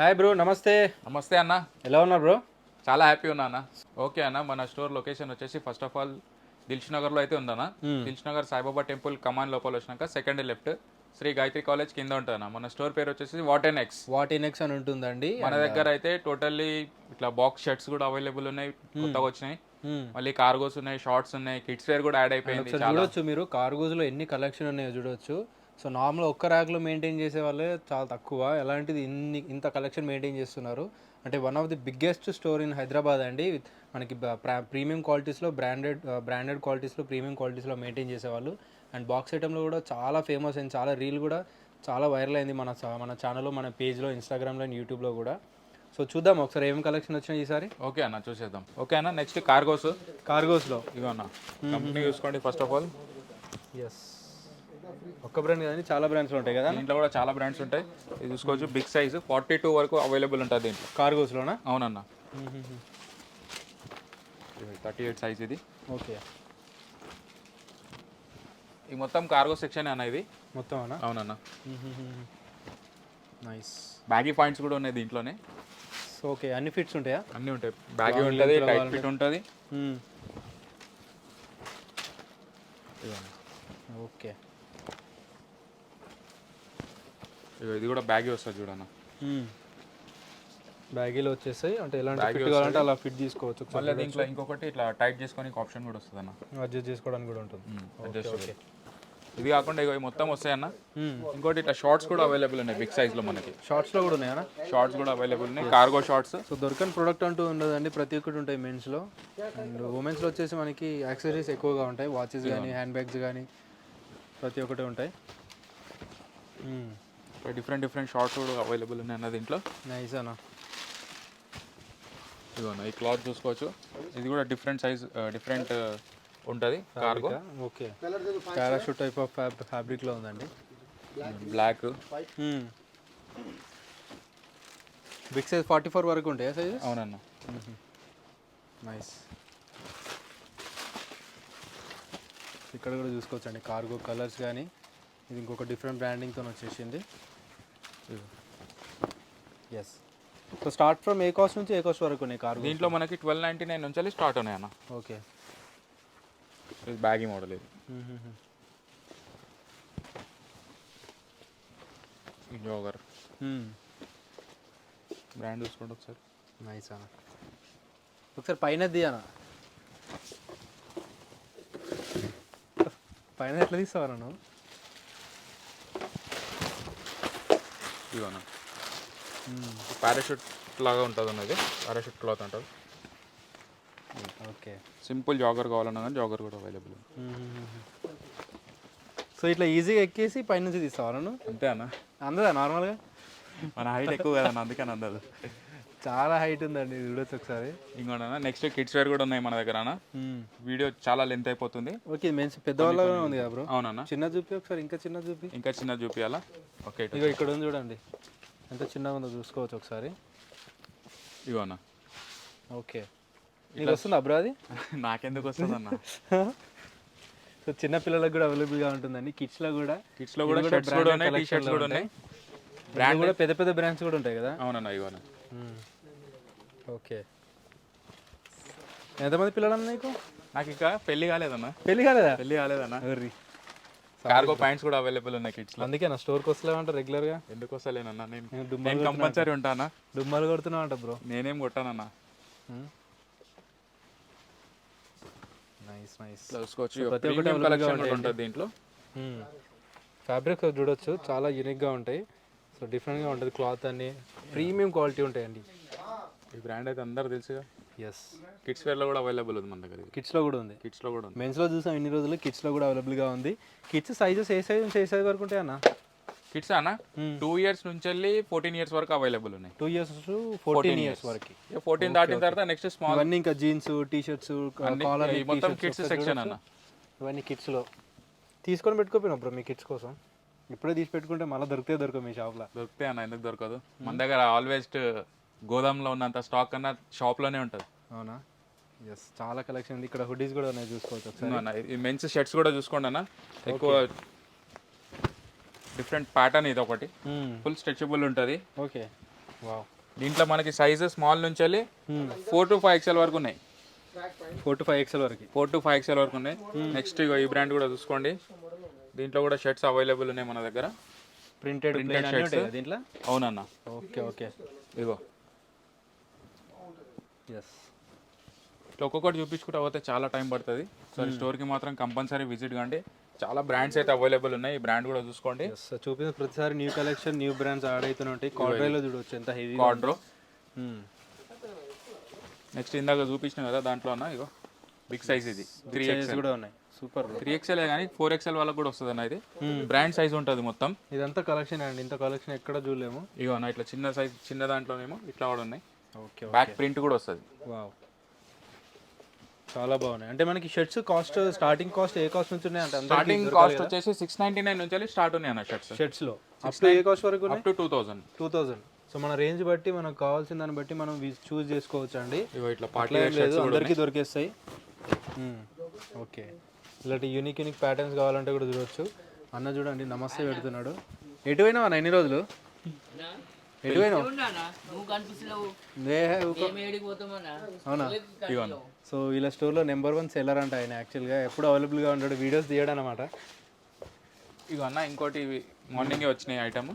Hi bro నమస్తే. నమస్తే అన్న. ఎలా ఉన్నారు బ్రో చాలా హ్యాపీ ఉన్నా అన్న. ఓకే అన్న మన స్టోర్ లొకేషన్ వచ్చేసి ఫస్ట్ ఆఫ్ ఆల్ దిల్ష్ నగర్లో అయితే ఉందన్న. దిల్ష్ నగర్ సాయిబాబా టెంపుల్ కమాన్ లోపల వచ్చినాక second left Shri Gayatri college కింద ఉంటుందన్న. మన స్టోర్ పేరు వచ్చేసి వాట్ అండ్ ఎక్స్ వాట్ ఇనెక్స్ అని ఉంటుందండి. మన దగ్గర అయితే టోటల్లీ ఇట్లా బాక్స్ షర్ట్స్ కూడా అవైలబుల్ ఉన్నాయి కొత్తగా వచ్చినాయి. మళ్ళీ కార్గోస్ ఉన్నాయి షార్ట్స్ ఉన్నాయి కిడ్స్ వేర్ కూడా యాడ్ అయిపోయింది చూడొచ్చు మీరు. కార్గోస్లో ఎన్ని కలెక్షన్ ఉన్నాయో చూడొచ్చు. సో నార్మల్ ఒక్క ర్యాక్లో మెయింటైన్ చేసే వాళ్ళే చాలా తక్కువ. ఎలాంటిది ఇన్ని ఇంత కలెక్షన్ మెయింటైన్ చేస్తున్నారు? అంటే one of the biggest store in Hyderabad అండి. మనకి ప్రీమియం క్వాలిటీస్లో బ్రాండెడ్ బ్రాండెడ్ క్వాలిటీస్లో ప్రీమియం క్వాలిటీస్లో మెయింటైన్ చేసేవాళ్ళు. అండ్ బాక్స్ ఐటెంలో కూడా చాలా ఫేమస్ అయింది చాలా రీల్ కూడా చాలా వైరల్ అయింది మన మన ఛానల్లో మన పేజ్లో ఇన్స్టాగ్రామ్లో అండ్ యూట్యూబ్లో కూడా. సో చూద్దాం ఒకసారి ఏం కలెక్షన్ వచ్చినాయి ఈసారి? ఓకే అన్న చూసేద్దాం. ఓకే అన్న నెక్స్ట్ కార్గోస్. కార్గోస్లో. ఇగో అన్న కంపెనీ చూసుకోండి ఫస్ట్ ఆఫ్ ఆల్ ఎస్ ఒక్క బ్రాండ్ కానీ చాలా బ్రాండ్స్ ఉంటాయి కదా? దీంట్లో కూడా చాలా బ్రాండ్స్ ఉంటాయి. ఇది చూసుకోవచ్చు బిగ్ సైజ్ ఫార్టీ టూ వరకు అవైలబుల్ ఉంటుంది దీంట్లో. కార్గోస్లోనా అవునన్న. థర్టీ ఎయిట్ సైజ్ ఇది. ఓకే. ఈ మొత్తం కార్గో సెక్షన్ అన్న ఇది? మొత్తం అవునన్న. నైస్ బ్యాగీ పాయింట్స్ కూడా ఉన్నాయి దీంట్లోనే. ఓకే అన్ని ఫిట్స్ ఉంటాయా? అన్నీ ఉంటాయి. బ్యాగీ ఉంటుంది టైట్ ఫిట్ ఉంటుంది. ఓకే ఇగో ఇది కూడా బ్యాగీ వస్తుంది చూడన్న. బ్యాగీలో వచ్చేసాయి అంటే ఎలాంటి ఫిట్ కావాలంటే అలా ఫిట్ తీసుకోవచ్చు మళ్ళీ దీంట్లో ఇంకొకటి ఇట్లా టైట్ చేసుకొని ఆప్షన్ కూడా వస్తుంది అన్న అడ్జస్ట్ చేసుకోవడానికి కూడా ఉంటుంది. అడ్జస్ట్ ఇది కాకుండా ఇవి మొత్తం వస్తాయన్న. ఇంకోటి ఇట్లా షార్ట్స్ కూడా అవైలబుల్ ఉన్నాయి బిగ్ సైజ్లో మనకి. షార్ట్స్లో కూడా ఉన్నాయా షార్ట్స్ కూడా అవైలబుల్ ఉన్నాయి. Cargo shorts. సో దొరకని ప్రోడక్ట్ అంటూ ఉండదండి ప్రతి ఒక్కటి ఉంటాయి మెన్స్లో. అండ్ ఉమెన్స్లో వచ్చేసి మనకి యాక్సెసరీస్ ఎక్కువగా ఉంటాయి. వాచెస్ కానీ హ్యాండ్ బ్యాగ్స్ కానీ ప్రతి ఒక్కటి ఉంటాయి. డిఫరెంట్ డిఫరెంట్ షార్ట్స్ కూడా అవైలబుల్ ఉన్నాయి అన్న దీంట్లో. నైస్ అన్న. ఇదిగోనా ఈ క్లాత్ చూసుకోవచ్చు. ఇది కూడా డిఫరెంట్ సైజ్ డిఫరెంట్ ఉంటుంది cargo okay. Parachute type of ఫ్యాబ్రిక్లో ఉందండి. Black big size forty four వరకు ఉంటాయా సైజ్ అవునన్న. నైస్ ఇక్కడ కూడా చూసుకోవచ్చండి కార్గో కలర్స్ కానీ ఇది ఇంకొక డిఫరెంట్ బ్రాండింగ్తో వచ్చేసింది. Yes so start from a cost నుంచి ఏ కాస్ట్ వరకు ఉన్నాయి కార్గో దీంట్లో మనకి ట్వెల్వ్ నైంటీ నైన్ నుంచి స్టార్ట్ ఉన్నాయి అన్న. ఓకే ఇది బ్యాగీ మోడల్ ఇది. జోగర్ బ్రాండ్ చూసుకోండి ఒకసారి. నైస్ అన్న. ఒకసారి పైన అన్న. పైన ఎట్లా తీస్తావా నువ్వు? ఇదిగోనా పారాషూట్ లాగా ఉంటుంది అన్నది. పారాషూట్ క్లాత్ అంటారు ఓకే. సింపుల్ జాగర్ కావాలన్నా కానీ జాగర్ కూడా అవైలబుల్. సో ఇట్లా ఈజీగా ఎక్కేసి పైనుంచి నువ్వు అంతే అన్న. అందదా నార్మల్గా? మన హైట్ ఎక్కువ కదన్న అందుకని అందదు. చాలా హైట్ ఉందండి ఇది చూడొచ్చు ఒకసారి. ఇంకోటన్నా నెక్స్ట్ కిడ్స్ వేర్ కూడా ఉన్నాయి మన దగ్గర అన్న వీడియో చాలా లెంత్ అయిపోతుంది. ఓకే మెన్స్ పెద్దవాళ్ళగా ఉంది కదా బ్రో అవునన్నా చిన్న చూపి ఒకసారి ఇంకా చిన్న చూపి. ఇంకా చిన్న చూపియాలా? ఓకే ఇగో ఇక్కడ ఉంది చూడండి. ఎంత చిన్నగా ఉందో చూసుకోవచ్చు ఒకసారి. ఇగో అన్న ఓకే. నీకు వస్తుందా బ్రో అది? నాకెందుకు వస్తుంది అన్న? సో చిన్న పిల్లలకు కూడా అవైలబుల్గా ఉంటుందండి. కిడ్స్లో కూడా కిడ్స్లో కూడా షర్ట్స్ కూడా ఉన్నాయి టీ షర్ట్స్ కూడా ఉన్నాయి. బ్రాండ్ కూడా పెద్ద పెద్ద బ్రాండ్స్ కూడా ఉంటాయి కదా? అవునన్నా ఇగో అన్న ఓకే ఎంతమంది పిల్లలు అన్న నీకు? నాకు ఇంకా పెళ్ళి కాలేదన్న పెళ్ళి కాలేదా? పెళ్ళి కాలేదన్న. ఎవర్రి కార్గో ప్యాంట్స్ కూడా అవైలబుల్ ఉన్నాయి కిడ్స్ అందుకే నా స్టోర్కి వస్తలేమంట రెగ్యులర్గా ఎందుకు వస్తలేనన్నా? నేను కంపల్సరీ ఉంటానా? డుమ్మాలు కొడుతున్నావు అంట బ్రో నేనేం కొట్టానన్నా. నైస్ నైస్ ప్రతి ఒక్కటి గా ఉంటుంది దీంట్లో. ఫ్యాబ్రిక్ చూడొచ్చు. చాలా యూనిక్గా ఉంటాయి. సో డిఫరెంట్గా ఉంటుంది క్లాత్ అన్ని. ప్రీమియం క్వాలిటీ ఉంటాయండి. ఈ బ్రాండ్ అయితే అందరూ తెలుసుగా? ఎస్ కిడ్స్ వేర్లో కూడా అవైలబుల్ ఉంది మన దగ్గర కిడ్స్లో కూడా ఉంది. కిడ్స్లో కూడా ఉంది. మెన్స్లో చూసాం ఇన్ని రోజులు కిడ్స్లో కూడా అవైలబుల్గా ఉంది. కిడ్స్ సైజెస్ ఏ సైజ్ నుంచి ఏ సైజ్ వరకు ఉంటాయి అన్న? కిడ్స్ అన్న? టూ ఇయర్స్ నుంచి వెళ్ళి ఫోర్టీన్ ఇయర్స్ వరకు అవైలబుల్ ఉన్నాయి. టూ ఇయర్స్ ఫోర్టీన్ ఇయర్స్ వరకు. ఫోర్టీన్ దాటిన తర్వాత నెక్స్ట్ స్మాల్ ఇవన్నీ ఇంకా జీన్స్ టీ షర్ట్స్ మొత్తం కిడ్స్ సెక్షన్ అన్న. ఇవన్నీ కిడ్స్లో తీసుకొని పెట్టుకోపోయినా బ్రో మీ కిడ్స్ కోసం? ఇప్పుడే తీసి పెట్టుకుంటే మళ్ళీ దొరికితే దొరకవు మీ షాప్లో. దొరుకుతాయి అన్న ఎందుకు దొరకదు? మన దగ్గర ఆల్వేస్ గోదాంలో ఉన్నంత స్టాక్ అన్న షాప్లోనే ఉంటుంది. అవునా? ఎస్ చాలా కలెక్షన్ ఉంది. ఇక్కడ హుడీస్ కూడా ఉన్నాయి చూసుకోవచ్చు ఒకసారి. అన్న ఈ మెన్స్ షర్ట్స్ కూడా చూసుకోండి అన్న. ఎక్కువ డిఫరెంట్ ప్యాటర్న్ ఇది ఒకటి. ఫుల్ స్ట్రెచబుల్ ఉంటుంది. ఓకే వావ్ దీంట్లో మనకి సైజు స్మాల్ నుంచి వెళ్ళి ఫోర్ టు ఫైవ్ ఎక్స్ఎల్ వరకు ఉన్నాయి. ఫోర్ టు ఫైవ్ ఎక్స్ఎల్ వరకు. ఫోర్ టు ఫైవ్ ఎక్స్ఎల్ వరకు ఉన్నాయి. నెక్స్ట్ ఇగో ఈ బ్రాండ్ కూడా చూసుకోండి. దీంట్లో కూడా షర్ట్స్ అవైలబుల్ ఉన్నాయి మన దగ్గర. ప్రింటెడ్ ఉంటాయి కదా దీంట్లో? అవునన్న. ఓకే ఓకే ఇగో. ఎస్ ఇట్లా ఒక్కొక్కటి చూపించుకుంటూ పోతే చాలా టైం పడుతుంది. సో ఈ స్టోర్కి మాత్రం కంపల్సరీ విజిట్ కండి చాలా బ్రాండ్స్ అయితే అవైలబుల్ ఉన్నాయి. ఈ బ్రాండ్ కూడా చూసుకోండి. చూపిన ప్రతిసారి new collection new brands add అవుతూనే ఉంటాయి. కాడ్రైలో చూడవచ్చు ఎంత హెవీ కార్డ్రో నెక్స్ట్ ఇందాక చూపించిన కదా దాంట్లో అన్న ఇగో. బిగ్ సైజ్ ఇది. త్రీ ఎక్స్ఎల్ కూడా ఉన్నాయి. సూపర్ త్రీ ఎక్స్ఎల్ కానీ ఫోర్ ఎక్స్ఎల్ వాళ్ళకి కూడా వస్తుంది అన్న ఇది బ్రాండ్ సైజ్ ఉంటుంది మొత్తం. ఇదంతా కలెక్షన్ అండి ఇంత కలెక్షన్ ఎక్కడ చూడలేము. ఇగో అన్న ఇట్లా చిన్న సైజ్ చిన్న దాంట్లోనేమో ఇట్లా కూడా ఉన్నాయి. ఓకే బ్యాక్ ప్రింట్ కూడా వస్తుంది. వావ్. చాలా బాగున్నాయి. అంటే మనకి షర్ట్స్ కాస్ట్ స్టార్టింగ్ కాస్ట్ ఏ కాస్ట్ నుంచి ఉన్నాయి అంటే స్టార్టింగ్ కాస్ట్ వచ్చేసి సిక్స్ నైన్టీ నైన్ నుంచి స్టార్ట్ ఉన్నాయి అన్న షర్ట్స్ షర్ట్స్లో ఏ కాస్ట్ వరకు up to two thousand two thousand so మన రేంజ్ బట్టి మనకు కావాల్సిన దాన్ని బట్టి మనం చూస్ చేసుకోవచ్చు అండి ఇట్లా పార్టీ అందరికీ దొరికేస్తాయి. ఓకే ఇలాంటి యూనిక్ యూనిక్ ప్యాటర్న్స్ కావాలంటే కూడా చూడవచ్చు అన్న చూడండి నమస్తే పెడుతున్నాడు. ఎటు పోయినావు అన్న? ఎన్ని రోజులు? అవునా? సో వీళ్ళ స్టోర్లో నెంబర్ వన్ సెల్లర్ అంట ఆయన యాక్చువల్గా ఎప్పుడు అవైలబుల్గా ఉంటాడు వీడియోస్ తీయడం అనమాట ఇగో అన్న ఇంకోటి మార్నింగే వచ్చినాయి ఐటమ్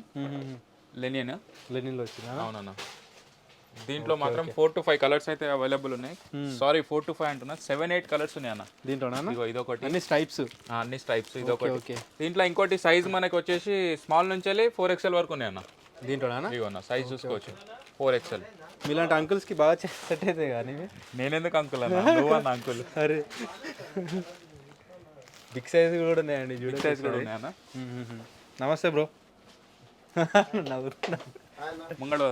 లెనియన్ లెనిన్లో వచ్చిందా? అవునన్న. దీంట్లో మాత్రం ఫోర్ టు ఫైవ్ కలర్స్ అయితే అవైలబుల్ ఉన్నాయి. సారీ ఫోర్ టు ఫైవ్ అంటున్నా. సెవెన్ ఎయిట్ కలర్స్ ఉన్నాయి అన్న. దీంట్లోనా ఇగో ఇదొకటి. అన్ని స్టైప్స్ అన్ని స్ట్రైప్స్ ఇదొకటి. దీంట్లో ఇంకోటి సైజ్ మనకి వచ్చేసి స్మాల్ నుంచి వెళ్ళి ఫోర్ ఎక్స్ఎల్ వరకు ఉన్నాయి అన్న. దీంట్లోనా ఇగో అన్న సైజ్ చూసుకోవచ్చు. ఫోర్ ఎక్స్ఎల్ మీలాంటి అంకుల్స్కి బాగా సెట్ అయితే కానీ నేనెందుకు అంకుల్ అన్న? అంకుల్ అరే. బిగ్ సైజ్ కూడా ఉన్నాయండి చూడ సైజ్ కూడా ఉన్నాయి అన్న నమస్తే బ్రో నవ్వు. ముంగడు